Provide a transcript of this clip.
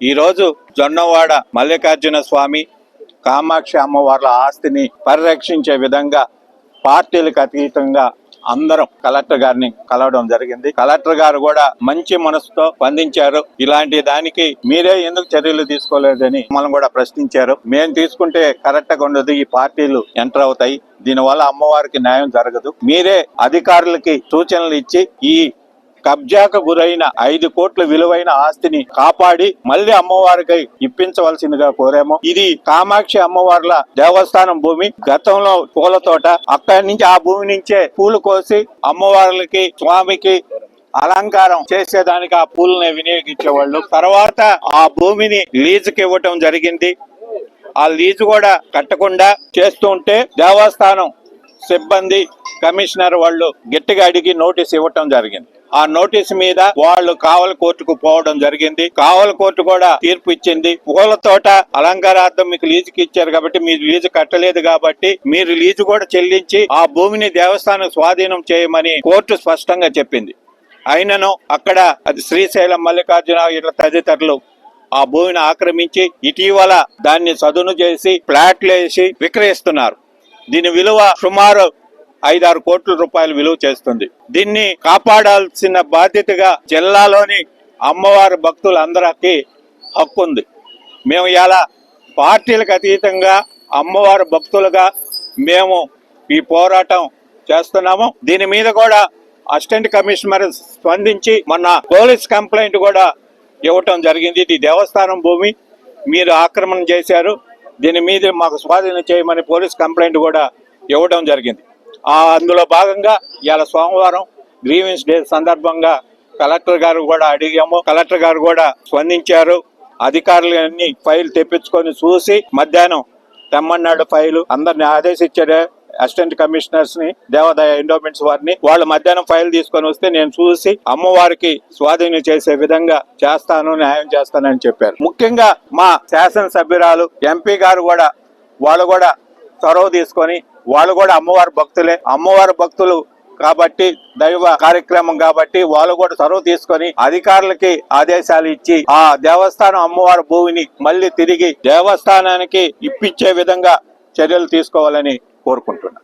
ఈరోజు జొన్నవాడ మల్లికార్జున స్వామి కామాక్షి అమ్మవార్ల ఆస్తిని పరిరక్షించే విధంగా పార్టీలకు అతీతంగా అందరం కలెక్టర్ గారిని కలవడం జరిగింది. కలెక్టర్ గారు కూడా మంచి మనసుతో స్పందించారు. ఇలాంటి దానికి మీరే ఎందుకు చర్యలు తీసుకోలేదని మనం కూడా ప్రశ్నించారు. మేము తీసుకుంటే కరెక్ట్గా ఉండదు ఈ పార్టీలు ఎంటర్ అవుతాయి. దీనివల్ల అమ్మవారికి న్యాయం జరగదు. మీరే అధికారులకి సూచనలు ఇచ్చి ఈ కబ్జాకు గురైన ఐదు కోట్ల విలువైన ఆస్తిని కాపాడి మళ్ళీ అమ్మవారికి ఇప్పించవలసిందిగా కోరాము. ఇది కామాక్షి అమ్మవార్ల దేవస్థానం భూమి. గతంలో పూల తోట. అక్కడి నుంచి ఆ భూమి నుంచే పూలు కోసి అమ్మవార్లకి స్వామికి అలంకారం చేసేదానికి ఆ పూలని వినియోగించేవాళ్ళు. తర్వాత ఆ భూమిని లీజుకి ఇవ్వటం జరిగింది. ఆ లీజు కూడా కట్టకుండా చేస్తూ ఉంటే దేవస్థానం సిబ్బంది కమిషనర్ వాళ్ళు గట్టిగా అడిగి నోటీస్ ఇవ్వటం జరిగింది. ఆ నోటీస్ మీద వాళ్ళు కావల కోర్టుకు పోవడం జరిగింది. కావల కోర్టు కూడా తీర్పు ఇచ్చింది. పూల తోట అలంకారార్థం మీకు లీజుకి ఇచ్చారు కాబట్టి మీరు లీజు కట్టలేదు కాబట్టి మీరు లీజు కూడా చెల్లించి ఆ భూమిని దేవస్థానం స్వాధీనం చేయమని కోర్టు స్పష్టంగా చెప్పింది. అయినను అక్కడ అది శ్రీశైలం మల్లికార్జున ఇట్లా తదితరులు ఆ భూమిని ఆక్రమించి ఇటీవల దాన్ని చదును చేసి ప్లాట్లు వేసి విక్రయిస్తున్నారు. దీని విలువ సుమారు ఐదారు కోట్ల రూపాయలు విలువ చేస్తుంది. దీన్ని కాపాడాల్సిన బాధ్యతగా జిల్లాలోని అమ్మవారి భక్తులందరికీ హక్కు ఉంది. మేము ఇలా పార్టీలకు అతీతంగా అమ్మవారి భక్తులుగా మేము ఈ పోరాటం చేస్తున్నాము. దీని మీద కూడా అసిస్టెంట్ కమిషనర్ స్పందించి మొన్న పోలీస్ కంప్లైంట్ కూడా ఇవ్వటం జరిగింది. ఇది దేవస్థానం భూమి. మీరు ఆక్రమణ చేశారు. దీని మీద మాకు స్వాధీనం చేయమని పోలీస్ కంప్లైంట్ కూడా ఇవ్వడం జరిగింది. అందులో భాగంగా ఇవాళ సోమవారం గ్రీవెన్స్ డే సందర్భంగా కలెక్టర్ గారు కూడా అడిగాము. కలెక్టర్ గారు కూడా స్పందించారు. అధికారులు అన్ని ఫైల్ తెప్పించుకొని చూసి మధ్యాహ్నం తెమ్మన్నాడు ఫైలు. అందరిని ఆదేశించారు. అసిస్టెంట్ కమిషనర్స్ని దేవాదాయ ఎండోమెంట్స్ వారిని వాళ్ళు మధ్యాహ్నం ఫైల్ తీసుకొని వస్తే నేను చూసి అమ్మవారికి స్వాధీనం చేసే విధంగా చేస్తాను న్యాయం చేస్తానని చెప్పారు. ముఖ్యంగా మా శాసనసభ్యురాలు ఎంపీ గారు కూడా వాళ్ళు కూడా చొరవ తీసుకొని వాళ్ళు కూడా అమ్మవారి భక్తులే. అమ్మవారి భక్తులు కాబట్టి దైవ కార్యక్రమం కాబట్టి వాళ్ళు కూడా చొరవ తీసుకొని అధికారులకి ఆదేశాలు ఇచ్చి ఆ దేవస్థానం అమ్మవారి భూమిని మళ్ళీ తిరిగి దేవస్థానానికి ఇప్పించే విధంగా చర్యలు తీసుకోవాలని por contra nada.